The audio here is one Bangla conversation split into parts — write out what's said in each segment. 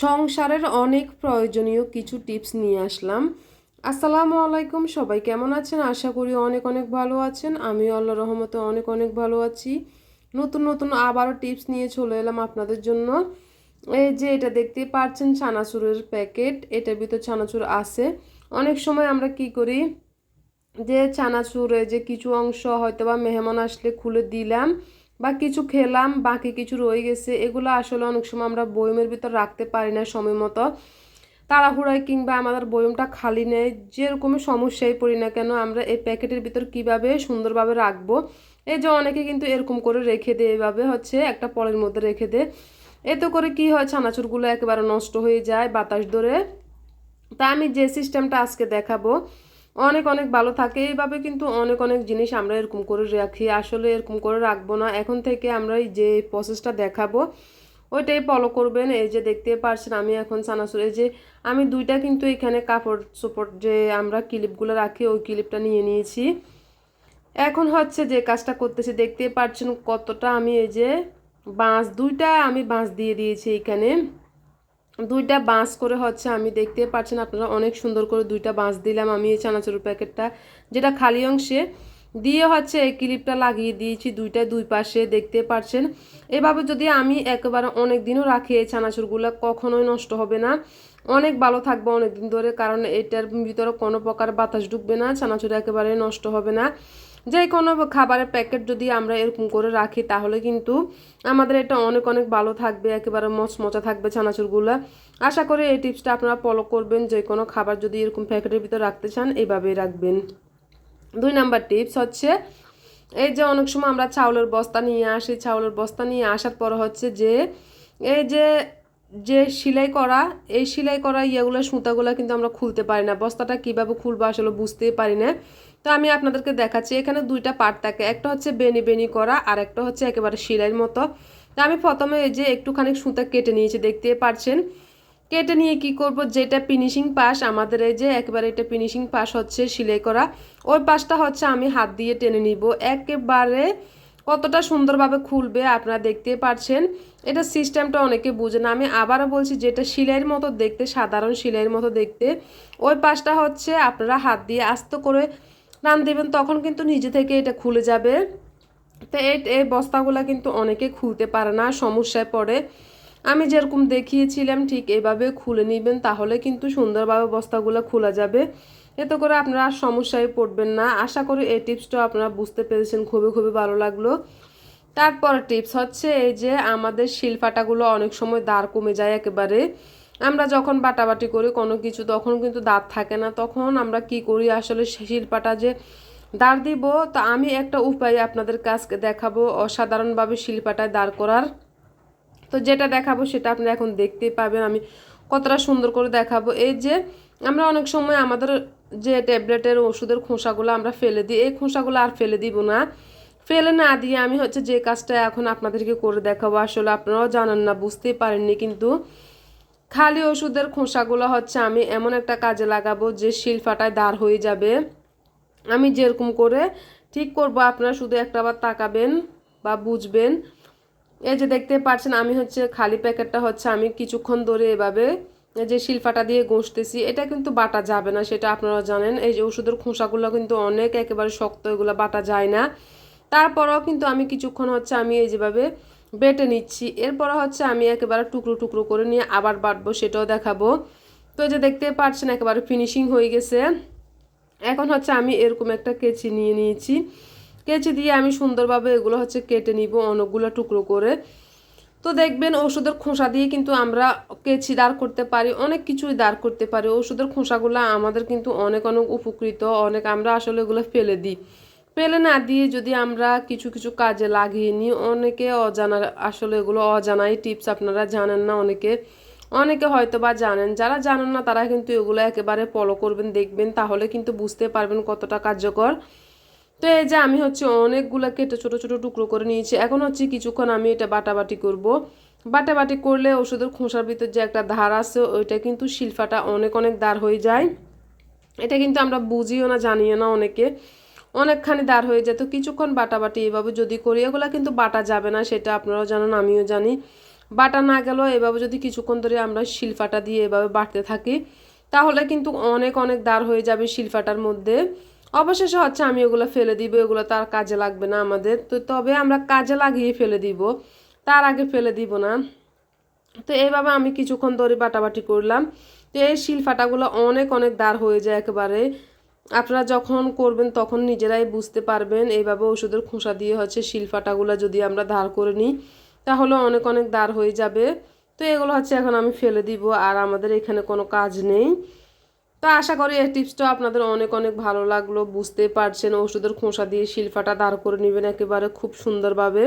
সংসারের অনেক প্রয়োজনীয় কিছু টিপস নিয়ে আসলাম। আসসালামু আলাইকুম, সবাই কেমন আছেন? আশা করি অনেক অনেক ভালো আছেন। আমি আল্লাহ রহমতে অনেক অনেক ভালো আছি। নতুন নতুন আবারও টিপস নিয়ে চলে এলাম আপনাদের জন্য। এই যে এটা দেখতেই পাচ্ছেন, ছানাচুরের প্যাকেট। এটার ভিতর ছানাচুর আছে। অনেক সময় আমরা কি করি যে চানাচুরে যে কিছু অংশ হয়তো বা মেহমান আসলে খুলে দিলাম। বা কিছু খেলাম, বাকি কিছু রয়ে গেছে, এগুলো আসলে অনেক সময় আমরা বয়মের ভিতর রাখতে পারি না সময় মতো। তাড়াহুড়ায় কিংবা আমাদের বয়মটা খালি নেই, যেরকমই সমস্যায় পড়ি না কেন, আমরা এই প্যাকেটের ভিতর কীভাবে সুন্দরভাবে রাখব, এই যে অনেকে কিন্তু এরকম করে রেখে দেয় এভাবে, হচ্ছে একটা পলের মধ্যে রেখে দেয়। এতে করে কি হয়, ছানাচুরগুলো একেবারে নষ্ট হয়ে যায় বাতাস ধরে। তা আমি যে সিস্টেমটা আজকে দেখাবো অনেক অনেক ভালো থাকে। এইভাবে কিন্তু অনেক অনেক জিনিস আমরা এরকম করে রাখি। আসলে এরকম করে রাখব না। এখন থেকে আমরা এই যে প্রসেসটা দেখাবো, ওইটাই ফলো করবেন। এই যে দেখতে পারছেন, আমি এখন সানাসুর, এই যে আমি দুইটা কিন্তু এখানে কাপড় চোপড় যে আমরা ক্লিপগুলো রাখি, ওই ক্লিপটা নিয়ে নিয়েছি। এখন হচ্ছে যে কাজটা করতেছি, দেখতে পারছেন কতটা আমি এই যে বাঁশ, দুইটা আমি বাঁশ দিয়ে দিয়েছি এখানে। দুইটা বাঁশ করে হচ্ছে আমি দেখতে পাচ্ছেন আপনারা অনেক সুন্দর করে দুইটা বাঁশ দিলাম আমি এই চানাচুরের প্যাকেটটা, যেটা খালি অংশে। দিয়ে হচ্ছে এই ক্লিপটা লাগিয়ে দিয়েছি দুইটা দুই পাশে, দেখতে পাচ্ছেন। এভাবে যদি আমি একেবারে অনেক দিনও রাখি এই চানাচুরগুলো, কখনোই নষ্ট হবে না। অনেক ভালো থাকবে অনেক দিন ধরে, কারণ এটার ভিতরে কোনো প্রকার বাতাস ঢুকবে না, চানাচুর একেবারে নষ্ট হবে না। যে কোনো খাবারের প্যাকেট যদি আমরা এরকম করে রাখি, তাহলে কিন্তু আমাদের এটা অনেক অনেক ভালো থাকবে, একেবারে মচমচা থাকবে ছানাচুরগুলো আশা করি এই টিপসটা আপনারা ফলো করবেন। যে কোনো খাবার যদি এরকম প্যাকেটের ভিতরে রাখতে চান এইভাবেই রাখবেন। দুই নাম্বার টিপস হচ্ছে, এই যে অনেক সময় আমরা চাউলের বস্তা নিয়ে আসি, চাউলের বস্তা নিয়ে আসার পর হচ্ছে যে, এই যে যে সেলাই করা, এই সেলাই করা ইয়েগুলো, সুতাগুলো কিন্তু আমরা খুলতে পারি না। বস্তাটা কীভাবে খুলবো আসলে বুঝতেই পারি না। তো আমি আপনাদেরকে দেখাচ্ছি, এখানে দুইটা পার্ট থাকে। একটা হচ্ছে বেনি বেনি করা আর একটা হচ্ছে একেবারে সেলাইয়ের মতো। তো আমি প্রথমে এই যে একটুখানি সুতা কেটে নিয়েছি দেখতে পারছেন। কেটে নিয়ে কি করব? যেটা ফিনিশিং পাশ আমাদের এই যে একেবারে এটা ফিনিশিং পাশ হচ্ছে সেলাই করা। ওই পাশটা হচ্ছে আমি হাত দিয়ে টেনে নিব। একেবারে কতটা সুন্দরভাবে খুলবে আপনারা দেখতে পাচ্ছেন এটা সিস্টেমটা অনেকে বুঝে না। আমি আবারও বলছি, যেটা সিলাইয়ের মতো দেখতে, সাধারণ সেলাইয়ের মতো দেখতে, ওই পাশটা হচ্ছে আপনারা হাত দিয়ে আস্ত করে রান দেবেন, তখন কিন্তু নিজে থেকে এটা খুলে যাবে। তো এই বস্তাগুলো কিন্তু অনেকে খুলতে পারে না, সমস্যায় পড়ে। আমি যেরকম দেখিয়েছিলাম, ঠিক এভাবে খুলে নেবেন, তাহলে কিন্তু সুন্দরভাবে বস্তাগুলো খোলা যাবে। এতে করে আপনারা আর সমস্যায় পড়বেন না। আশা করি এই টিপসটা আপনারা বুঝতে পেরেছেন। খুবই খুবই ভালো লাগল। তারপর টিপস হচ্ছে এই যে আমাদের শিলপাটাগুলো অনেক সময় দাঁড় কমে যায় একেবারে। আমরা যখন বাটাবাটি করি কোনো কিছু, তখন কিন্তু দাঁত থাকে না। তখন আমরা কি করি আসলে শিল্পাটা যে দাঁড় দিব, তো আমি একটা উপায় আপনাদের কাছকে দেখাবো অসাধারণভাবে শিল্পাটায় দাঁড় করার। তো যেটা দেখাবো সেটা আপনারা এখন দেখতেই পাবেন। আমি কতটা সুন্দর করে দেখাবো। এই যে আমরা অনেক সময় আমাদের যে ট্যাবলেটের ওষুধের খোসাগুলো আমরা ফেলে দিই, এই খোসাগুলো আর ফেলে দিব না। ফেলে না দিয়ে আমি হচ্ছে যে কাজটা এখন আপনাদেরকে করে দেখাবো। আসলে আপনারাও জানেন না, বুঝতেই পারেননি, কিন্তু খালি ওষুধের খোসাগুলো হচ্ছে আমি এমন একটা কাজে লাগাবো যে শিলফাটায় দাঁড় হয়ে যাবে। আমি যেরকম করে ঠিক করব, আপনারা শুধু একটাবার তাকাবেন বা বুঝবেন। এই যে দেখতে পাচ্ছেন, আমি হচ্ছে খালি প্যাকেটটা হচ্ছে আমি কিছুক্ষণ ধরে এভাবে যে শিলফাটা দিয়ে ঘষতেছি। এটা কিন্তু বাটা যাবে না, সেটা আপনারা জানেন। এই যে ওষুধের খোসাগুলো কিন্তু অনেক একেবারে শক্ত, এগুলো বাটা যায় না। তারপরেও কিন্তু আমি কিছুক্ষণ হচ্ছে আমি এই যেভাবে বেটে নিচ্ছি। এরপর হচ্ছে আমি একেবারে টুকরো টুকরো করে নিয়ে আবার বাটবো, সেটাও দেখাবো। তো যে দেখতে পাচ্ছেন একেবারে ফিনিশিং হয়ে গেছে। এখন হচ্ছে আমি এরকম একটা কেচি নিয়ে নিয়েছি। কেচি দিয়ে আমি সুন্দরভাবে এগুলো হচ্ছে কেটে নিব অনেকগুলো টুকরো করে। তো দেখবেন ওষুধের খোসা দিয়ে কিন্তু আমরা কেচি দাঁড় করতে পারি, অনেক কিছুই দাঁড় করতে পারি। ওষুধের খোসাগুলো আমাদের কিন্তু অনেক অনেক উপকৃত, অনেক আমরা আসলে এগুলো ফেলে দিই। ফেলে না দিয়ে যদি আমরা কিছু কিছু কাজে লাগিয়ে নিই, অনেকে অজানা, আসলে এগুলো অজানাই টিপস আপনারা জানেন না অনেকে। অনেকে হয়তো বা জানেন, যারা জানেন না তারা কিন্তু এগুলো একেবারে ফলো করবেন, দেখবেন, তাহলে কিন্তু বুঝতে পারবেন কতটা কার্যকর। তো এই যে আমি হচ্ছে অনেকগুলো কেটে, ছোটো ছোটো টুকরো করে নিয়েছি, এখন হচ্ছে কিছুক্ষণ আমি এটা বাটাবাটি করব। বাটাবাটি করলে ওষুধের খোসার ভিতর যে একটা ধার আছে, ওইটা কিন্তু শিল্পাটা অনেক অনেক দাঁড় হয়ে যায়। এটা কিন্তু আমরা বুঝিও না, জানিও না অনেকে। অনেকখানি দাঁড় হয়ে যেত। কিছুক্ষণ বাটাবাটি এভাবে যদি করি, এগুলো কিন্তু বাটা যাবে না, সেটা আপনারাও জানেন, আমিও জানি। বাটা না গেলেও এভাবে যদি কিছুক্ষণ ধরে আমরা শিলফাটা দিয়ে এভাবে বাটতে থাকি, তাহলে কিন্তু অনেক অনেক দাঁড় হয়ে যাবে শিলফাটার মধ্যে। অবশেষে হচ্ছে আমি ওগুলো ফেলে দিব, এগুলো তার কাজে লাগবে না আমাদের। তো তবে আমরা কাজে লাগিয়ে ফেলে দিব, তার আগে ফেলে দিব না। তো এইভাবে আমি কিছুক্ষণ ধরে বাটাবাটি করলাম। তো এই শিলফাটাগুলো অনেক অনেক দাঁড় হয়ে যায় একেবারে। আপনারা যখন করবেন তখন নিজেরাই বুঝতে পারবেন। এইভাবে ওষুধের খোসা দিয়ে হচ্ছে শিলফাটাগুলো যদি আমরা ধার করে নিই, তাহলে অনেক অনেক দাঁড় হয়ে যাবে। তো এগুলো হচ্ছে এখন আমি ফেলে দিব, আর আমাদের এখানে কোনো কাজ নেই। তো আশা করি এই টিপসটা আপনাদের অনেক অনেক ভালো লাগল। বুঝতে পারছেন, ওষুধের খোসা দিয়ে শিলফাটা দাঁড় করে নেবেন একেবারে খুব সুন্দরভাবে।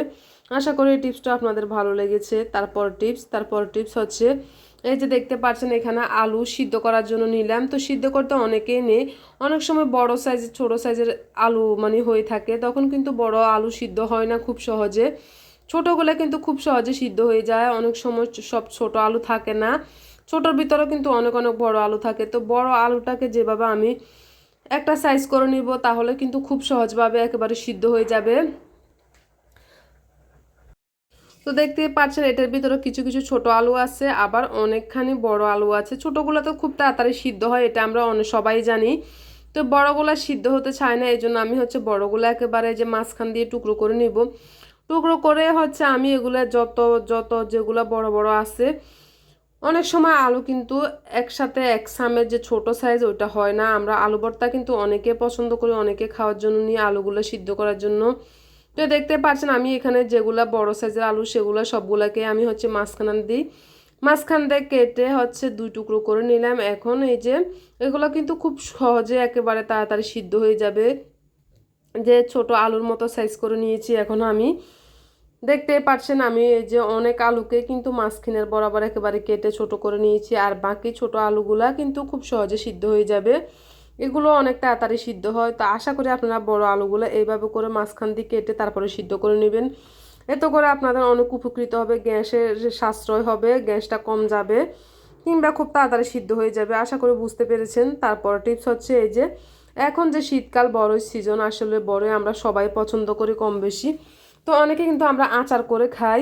আশা করি এই টিপসটা আপনাদের ভালো লেগেছে। তারপর টিপস তারপর টিপস হচ্ছে এই যে দেখতে পাচ্ছেন, এখানে আলু সিদ্ধ করার জন্য নিলাম। তো সিদ্ধ করতে অনেকেই নেই। অনেক সময় বড় সাইজের ছোট সাইজের আলু মানে হয়ে থাকে। তখন কিন্তু বড় আলু সিদ্ধ হয় না খুব সহজে। ছোটোগুলো কিন্তু খুব সহজে সিদ্ধ হয়ে যায়। অনেক সময় সব ছোট আলু থাকে না। ছোটোর ভিতরেও কিন্তু অনেক অনেক বড় আলু থাকে। তো বড় আলুটাকে যেভাবে আমি একটা সাইজ করে নিব, তাহলে কিন্তু খুব সহজভাবে একেবারে সিদ্ধ হয়ে যাবে। তো দেখতে পাচ্ছেন, এটার ভিতরে কিছু কিছু ছোট আলু আছে, আবার অনেকখানি বড় আলু আছে। ছোটোগুলো তো খুব তাড়াতাড়ি সিদ্ধ হয়, এটা আমরা অনেক সবাই জানি। তো বড়গুলো সিদ্ধ হতে চায় না এই জন্য আমি হচ্ছে বড়গুলো একেবারে যে মাঝখান দিয়ে টুকরো করে নিব। টুকরো করে হচ্ছে আমি এগুলো যত যত যেগুলো বড় বড় আছে, অনেক সময় আলু কিন্তু একসাথে এক সামের যে ছোট সাইজ ওইটা হয় না। আমরা আলু ভর্তা কিন্তু অনেকে পছন্দ করি, অনেকে খাওয়ার জন্য নিয়ে আলুগুলো সিদ্ধ করার জন্য। তো দেখতে পাচ্ছেন, আমি এখানে যেগুলা বড় সাইজের আলু, সেগুলো সবগুলোকে আমি হচ্ছে মাঝখান দিই। মাঝখান দিয়ে কেটে হচ্ছে দুই টুকরো করে নিলাম। এখন এই যে, এগুলো কিন্তু খুব সহজে একেবারে তাড়াতাড়ি সিদ্ধ হয়ে যাবে। যে ছোট আলুর মতো সাইজ করে নিয়েছি এখন আমি। দেখতে পাচ্ছেন, আমি এই যে অনেক আলুকে কিন্তু মাঝখানের বরাবর একেবারে কেটে ছোট করে নিয়েছি। আর বাকি ছোট আলুগুলা কিন্তু খুব সহজে সিদ্ধ হয়ে যাবে। এগুলো অনেক তাড়াতাড়ি সিদ্ধ হয়। তো আশা করি আপনারা বড় আলুগুলো এইভাবে করে মাঝখান দিয়ে কেটে তারপরে সিদ্ধ করে নেবেন। এতে করে আপনাদের অনেক উপকৃত হবে, গ্যাসের সাশ্রয় হবে, গ্যাসটা কম যাবে কিংবা খুব তাড়াতাড়ি সিদ্ধ হয়ে যাবে, আশা করি বুঝতে পেরেছেন। তারপর টিপস হচ্ছে এই যে, এখন যে শীতকাল বড়ই সিজন আসলে বড়ই আমরা সবাই পছন্দ করি কম বেশি। তো অনেকে কিন্তু আমরা আচার করে খাই,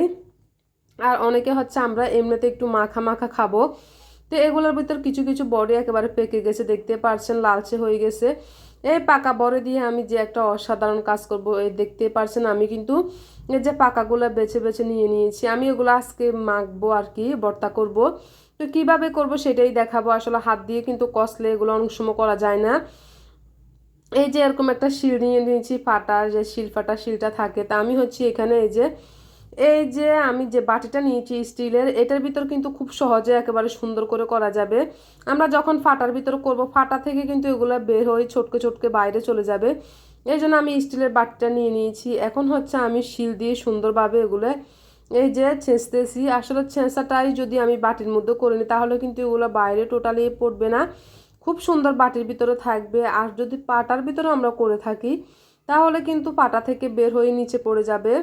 আর অনেকে হচ্ছে আমরা এমনিতে একটু মাখা মাখা খাব। তো এগুলোর ভিতর কিছু কিছু বড়ি একেবারে পেকে গেছে, দেখতে পারছেন লালচে হয়ে গেছে। এই পাকা বড়ি দিয়ে আমি যে একটা অসাধারণ কাজ করব এই দেখতে পারছেন আমি কিন্তু এই যে পাকাগুলো বেছে বেছে নিয়ে নিয়েছি, আমি এগুলো আজকে মাখবো আর কি, ভর্তা করব। তো কীভাবে করব সেটাই দেখাবো, আসলে হাত দিয়ে কিন্তু কষলে এগুলো অনেক সময় করা যায় না। এই যে এরকম একটা শিল নিয়ে নিয়েছি, ফাটা যে শিল ফাটা শিলটা থাকে, তা আমি হচ্ছে এখানে এই যে এই যে আমি যে বাটিটা নিয়েছি স্টিলের, এটার ভিতর কিন্তু খুব সহজে একেবারে সুন্দর করে করা যাবে। আমরা যখন ফাটার ভিতর করব, ফাটা থেকে কিন্তু এগুলো বের হয়ে ছোটকে ছোটকে বাইরে চলে যাবে। এই জন্য আমি স্টিলের বাটিটা নিয়ে নিয়েছি। এখন হচ্ছে আমি শিল দিয়ে সুন্দরভাবে এগুলো এই যে ছেঁচতেছি। আসলে ছেঁচাটাই যদি আমি বাটির মধ্যে করে নিই, তাহলে কিন্তু এগুলো বাইরে টোটালি পড়বে না। খুব সুন্দর বাটির ভিতরে থাকবে। আর যদি পাটার ভিতরে আমরা করে থাকি, তাহলে কিন্তু পাটা থেকে বের হয়ে নিচে পড়ে যাবে।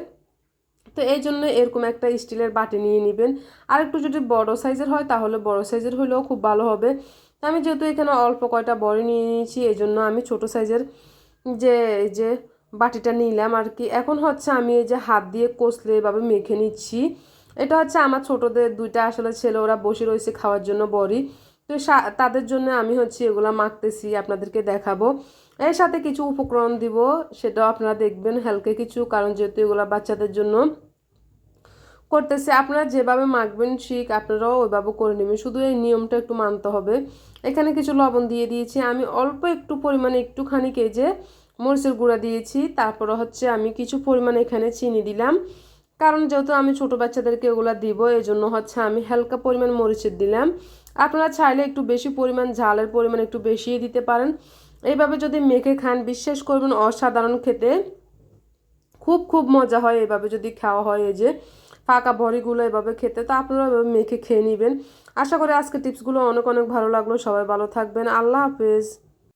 তো এই জন্য এরকম একটা স্টিলের বাটি নিয়ে নেবেন। আর একটু যদি বড় সাইজের হয়, তাহলে বড় সাইজের হলেও খুব ভালো হবে। আমি যেহেতু এখানে অল্প কয়টা বড়ি নিয়ে নিয়েছি, এই জন্য আমি ছোট সাইজের যে যে বাটিটা নিলাম আর কি। এখন হচ্ছে আমি এই যে হাত দিয়ে কষলে এভাবে মেখে নিচ্ছি। এটা হচ্ছে আমার ছোটদের দুইটা আসলে ছেলে, ওরা বসে রয়েছে খাওয়ার জন্য বড়ি। তো তাদের জন্য আমি হচ্ছে এগুলো মাখতেছি, আপনাদেরকে দেখাবো। এর সাথে কিছু উপকরণ দিব, সেটাও আপনারা দেখবেন হালকা কিছু, কারণ যেহেতু এগুলো বাচ্চাদের জন্য করতেছে। আপনারা যেভাবে মাখবেন শিখ আপনারাও ওইভাবে করে নেবেন। শুধু এই নিয়মটা একটু মানতে হবে। এখানে কিছু লবণ দিয়ে দিয়েছি। আমি অল্প একটু পরিমাণে একটুখানি কেজে মরিচের গুঁড়া দিয়েছি। তারপরে হচ্ছে আমি কিছু পরিমাণে এখানে চিনি দিলাম। কারণ যেহেতু আমি ছোটো বাচ্চাদেরকে ওগুলো দিব এই জন্য হচ্ছে আমি হালকা পরিমাণ মরিচের দিলাম। আপনারা চাইলে একটু বেশি পরিমাণ ঝালের পরিমাণ একটু বেশিই দিতে পারেন। এইভাবে যদি মেখে খান, বিশ্বাস করবেন অসাধারণ খেতে। খুব খুব মজা হয় এভাবে যদি খাওয়া হয় এই যে ফাঁকা ভরিগুলো এভাবে খেতে, তো আপনারা এভাবে মেখে খেয়ে নেবেন। আশা করি আজকে টিপসগুলো অনেক অনেক ভালো লাগল। সবাই ভালো থাকবেন। আল্লাহ হাফেজ।